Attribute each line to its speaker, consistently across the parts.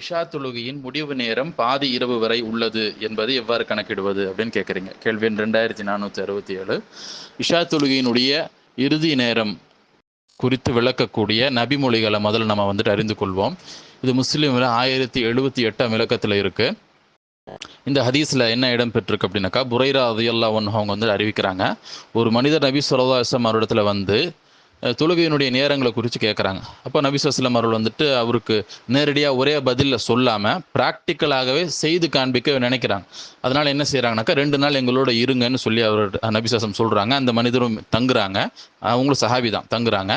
Speaker 1: இஷா தொழுகையின் முடிவு நேரம் பாதி இரவு வரை உள்ளது என்பது எவ்வாறு கணக்கிடுவது அப்படின்னு கேட்குறீங்க கேள்வி ரெண்டாயிரத்தி நானூற்றி அறுபத்தி ஏழு. இஷா தொழுகையினுடைய இறுதி நேரம் குறித்து விளக்கக்கூடிய நபிமொழிகளை முதல்ல நம்ம வந்துட்டு அறிந்து கொள்வோம். இது முஸ்லீமில் ஆயிரத்தி எழுபத்தி எட்டாம் இலக்கத்தில் இருக்கு. இந்த ஹதீஸில் என்ன இடம் பெற்றிருக்கு அப்படின்னாக்கா புரைரா அதையெல்லாம் ஒன்று அவங்க வந்து அறிவிக்கிறாங்க. ஒரு மனிதர் நபி சொல்லா இஸ்லாம் அவரிடத்துல வந்து தொழுகையினுடைய நேரங்களை குறித்து கேட்குறாங்க அப்போ நபி அவர்கள் வந்துட்டு அவருக்கு நேரடியாக ஒரே பதிலில் சொல்லாமல் ப்ராக்டிக்கலாகவே செய்து காண்பிக்க நினைக்கிறாங்க. அதனால் என்ன செய்கிறாங்கனாக்கா ரெண்டு நாள் எங்களோட இருங்கன்னு சொல்லி அவர் நபிசாசம் சொல்கிறாங்க அந்த மனிதரும் தங்குறாங்க. அவங்களும் சஹாபி தான் தங்குறாங்க.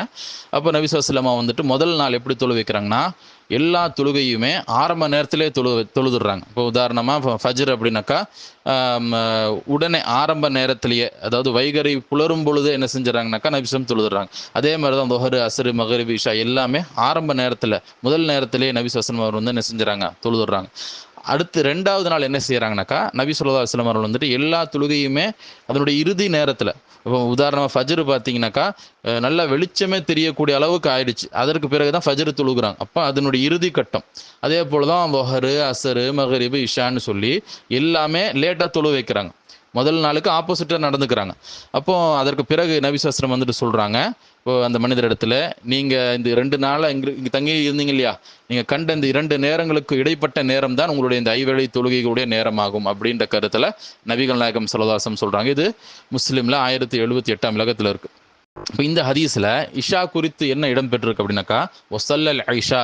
Speaker 1: அப்போ நபிசாஸ்லமா வந்துட்டு முதல் நாள் எப்படி தொழுவிக்கிறாங்கன்னா எல்லா தொழுகையுமே ஆரம்ப நேரத்திலே தொழு தொழுதுடுறாங்க. இப்போ உதாரணமாக ஃபஜ்ர் அப்படின்னாக்கா உடனே ஆரம்ப நேரத்திலேயே அதாவது வைகரை புலரும் பொழுது என்ன செஞ்சுறாங்கனாக்கா நபிசம் தொழுதுறாங்க அதே மாதிரி தான் தொஹரு அசரு மகரி இஷா எல்லாமே ஆரம்ப நேரத்தில் முதல் நேரத்திலேயே நபி சசன் அவர் வந்து என்ன செஞ்சுறாங்க தொழுதுடுறாங்க. அடுத்து ரெண்டாவது நாள் என்ன செய்கிறாங்கனாக்கா நபி சொல்லா அலுவலம் அவர்கள் வந்துட்டு எல்லா தொழுகையுமே அதனுடைய இறுதி நேரத்தில் இப்போ உதாரணமாக ஃபஜ்ரு பார்த்தீங்கன்னாக்கா நல்லா நல்ல வெளிச்சமே தெரியக்கூடிய அளவுக்கு ஆயிடுச்சு. அதற்கு பிறகு தான் ஃபஜ்ரு தொழுகிறாங்க. அப்போ அதனுடைய இறுதி கட்டம். அதே போல் தான் ஒஹரு அசரு மகரிபு இஷான்னு சொல்லி எல்லாமே லேட்டாக தொழு வைக்கிறாங்க. முதல் நாளுக்கு ஆப்போசிட்டாக நடந்துக்கிறாங்க. அப்போ அதற்கு பிறகு நபிசாஸ்திரம் வந்துட்டு சொல்கிறாங்க இப்போ அந்த மனிதர் இடத்துல நீங்கள் இந்த ரெண்டு நாளாக இங்கே இங்கே தங்கி இருந்தீங்க இல்லையா? நீங்கள் கண்ட இந்த இரண்டு நேரங்களுக்கு இடைப்பட்ட நேரம் தான் உங்களுடைய இந்த ஐவேளை தொழுகைகளுடைய நேரமாகும் அப்படின்ற கருத்தில் நபிகள் நாயகம் சலதாசம் சொல்கிறாங்க இது முஸ்லீமில் ஆயிரத்தி எழுபத்தி எட்டாம் இலக்கத்தில் இருக்குது இப்போ இந்த ஹதீஸில் இஷா குறித்து என்ன இடம் பெற்றிருக்கு அப்படின்னாக்கா ஒசல்லல் ஐஷா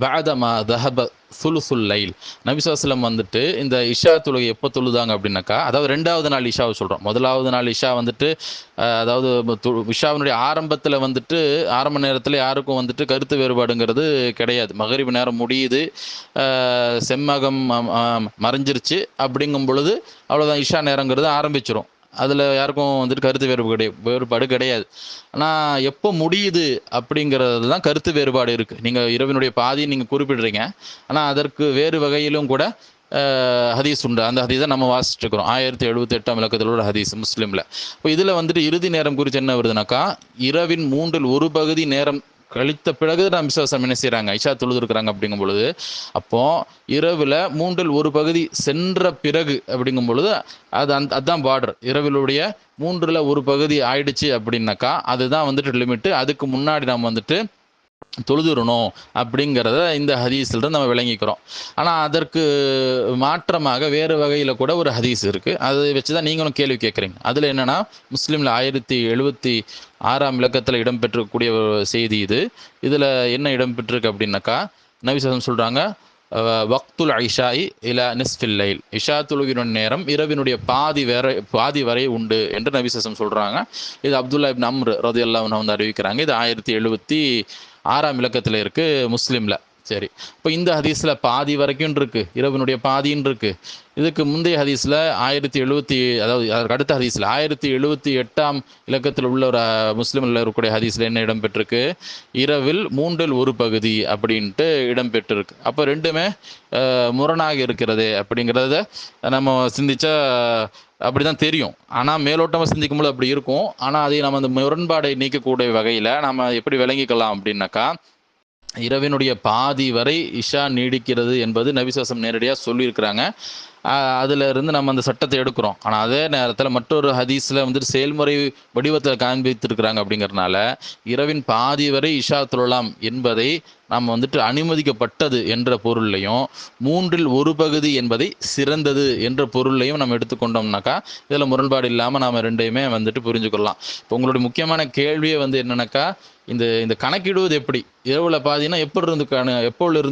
Speaker 1: பாதமா தஹப சுலுசுல் லைல். நபிசாஸ்லம் வந்துட்டு இந்த இஷா தொழுகை எப்போ தொழுதாங்க அப்படின்னாக்கா அதாவது ரெண்டாவது நாள் இஷாவை சொல்கிறோம் முதலாவது நாள் இஷா வந்துட்டு அதாவது து- இஷாவினுடைய ஆரம்பத்தில் வந்துட்டு ஆரம்ப நேரத்தில் யாருக்கும் வந்துட்டு கருத்து வேறுபாடுங்கிறது கிடையாது. மகரிபு நேரம் முடியுது செம்மகம் மறைஞ்சிருச்சு. அப்படிங்கும் பொழுது அவ்வளோதான் இஷா நேரங்கிறது ஆரம்பிச்சிரும். அதில் யாருக்கும் வந்துட்டு கருத்து வேறுபாடு கிடையாது வேறுபாடு கிடையாது. ஆனால் எப்போ முடியுது அப்படிங்கிறது தான் கருத்து வேறுபாடு இருக்குது நீங்கள் இரவினுடைய பாதி நீங்கள் குறிப்பிடுறீங்க. ஆனால் அதற்கு வேறு வகையிலும் கூட ஹதீஸ் உண்டு. அந்த ஹதீஸை நம்ம வாசிச்சுட்டு இருக்கிறோம் ஆயிரத்தி எழுபத்தி எட்டாம் இலக்கத்திலோட ஹதீஸ் முஸ்லீமில். இப்போ இதில் வந்துட்டு இறுதி நேரம் குறித்து என்ன வருதுனாக்கா இரவின் மூன்றில் ஒரு பகுதி நேரம் கழித்த பிறகு நம்ம விசுவாசம் என்ன செய்கிறாங்க ஐஷா தொழுதுருக்குறாங்க அப்படிங்கும் பொழுது அப்போ இரவில் மூன்றில் ஒரு பகுதி சென்ற பிறகு அப்படிங்கும் பொழுது அது அந் அதுதான் பார்டர் இரவிலுடைய மூன்றில் ஒரு பகுதி ஆயிடுச்சு அப்படின்னாக்கா அதுதான் வந்துட்டு லிமிட்டு அதுக்கு முன்னாடி நம்ம வந்துட்டு தொழுதுறணும் அப்படிங்கிறத இந்த ஹதீஸ்ல நம்ம விளங்கிக்கிறோம். ஆனால் அதற்கு மாற்றமாக வேறு வகையில் கூட ஒரு ஹதீஸ் இருக்குது அதை வச்சு தான் நீங்களும் கேள்வி கேட்குறீங்க. அதில் என்னென்னா முஸ்லீமில் ஆயிரத்தி எழுபத்தி ஆறாம் இலக்கத்தில் இடம்பெற்றக்கூடிய ஒரு செய்தி இது. இதில் என்ன இடம்பெற்றிருக்கு அப்படின்னாக்கா நவிசாசம் சொல்கிறாங்க வக்துல் ஐஷாயி இலா நிஸ்ஃபில்லைல் இஷா தொழுகிற நேரம் இரவினுடைய பாதி வரை பாதி வரை உண்டு என்று நபிசசம் சொல்கிறாங்க இது அப்துல்லா இப்னு அம்ர் ரதி வந்து அறிவிக்கிறாங்க. இது ஆயிரத்தி எழுபத்தி ஆறாம் இலக்கத்தில் இருக்குது முஸ்லீமில். சரி. இப்போ இந்த ஹதீஸில் பாதி வரைக்கும் இருக்கு. இரவினுடைய பாதின்னு இருக்கு. இதுக்கு முந்தைய ஹதீஸில் ஆயிரத்தி எழுபத்தி அதாவது அதற்கு அடுத்த ஹதீஸில் ஆயிரத்தி எழுபத்தி எட்டாம் இலக்கத்தில் உள்ள ஒரு முஸ்லீமில் இருக்கக்கூடிய ஹதீஸில் என்ன இடம்பெற்றிருக்கு? இரவில் மூன்றில் ஒரு பகுதி அப்படின்ட்டு இடம்பெற்றிருக்கு. அப்போ ரெண்டுமே முரணாக இருக்கிறது அப்படிங்கிறத நம்ம சிந்திச்சா அப்படிதான் தெரியும். ஆனால் மேலோட்டமாக சிந்திக்கும்போது அப்படி இருக்கும். ஆனால் அதை நம்ம அந்த முரண்பாடை நீக்கக்கூடிய வகையில் நம்ம எப்படி விளங்கிக்கலாம் அப்படின்னாக்கா இரவினுடைய பாதி வரை இஷா நீடிக்கிறது என்பது நபிசாசம் நேரடியாக சொல்லியிருக்கிறாங்க. அதில் அதுல இருந்து நம்ம அந்த சட்டத்தை எடுக்கிறோம். ஆனால் அதே நேரத்தில் மற்றொரு ஹதீஸில் வந்துட்டு செயல்முறை வடிவத்தில் காண்பித்திருக்கிறாங்க அப்படிங்கறதுனால இரவின் பாதி வரை இஷா தொழலாம் என்பதை நாம் வந்துட்டு அனுமதிக்கப்பட்டது என்ற பொருள்லையும் மூன்றில் ஒரு பகுதி என்பதை சிறந்தது என்ற பொருள்லையும் நம்ம எடுத்துக்கொண்டோம்னாக்கா இதில் முரண்பாடு இல்லாமல் நாம் ரெண்டையுமே வந்துட்டு புரிஞ்சுக்கொள்ளலாம். இப்போ உங்களுடைய முக்கியமான கேள்வியே வந்து என்னென்னாக்கா இந்த இந்த கணக்கிடுவது எப்படி? இரவில் பாதினா எப்படி இருந்து கண எப்போல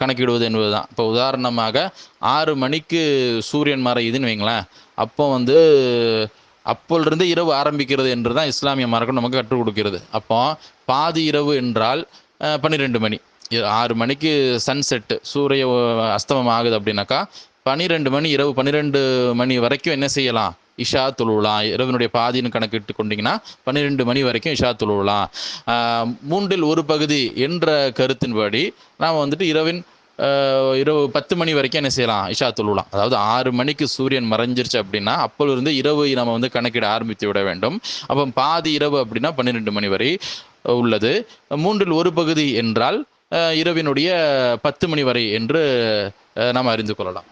Speaker 1: கணக்கிடுவது என்பது தான் இப்போ உதாரணமாக ஆறு மணிக்கு சூரியன் மறையுதுன்னு வைங்களேன். அப்போ வந்து அப்போலிருந்து இரவு ஆரம்பிக்கிறது என்று தான் இஸ்லாமிய மார்க்கம் நமக்கு கற்றுக் கொடுக்கிறது. அப்போ பாதி இரவு என்றால் பன்னிரெண்டு மணி. ஆறு மணிக்கு சன்செட்டு சூரிய அஸ்தமம் ஆகுது அப்படின்னாக்கா பன்னிரெண்டு மணி இரவு பன்னிரெண்டு மணி வரைக்கும் என்ன செய்யலாம்? இஷா தொழுவலாம். இரவினுடைய பாதின்னு கணக்கிட்டு கொண்டீங்கன்னா பன்னிரெண்டு மணி வரைக்கும் இஷா தொழுவலாம். மூன்றில் ஒரு பகுதி என்ற கருத்தின்படி நாம் வந்துட்டு இரவின் இரவு பத்து மணி வரைக்கும் என்ன செய்யலாம்? இஷா தொழுலாம் அதாவது ஆறு மணிக்கு சூரியன் மறைஞ்சிருச்சு அப்படின்னா அப்போலிருந்து இரவு நம்ம வந்து கணக்கிட ஆரம்பித்து விட வேண்டும். அப்போ பாதி இரவு அப்படின்னா பன்னிரெண்டு மணி வரை உள்ளது. மூன்றில் ஒரு பகுதி என்றால் இரவினுடைய பத்து மணி வரை என்று நாம் அறிந்து கொள்ளலாம்.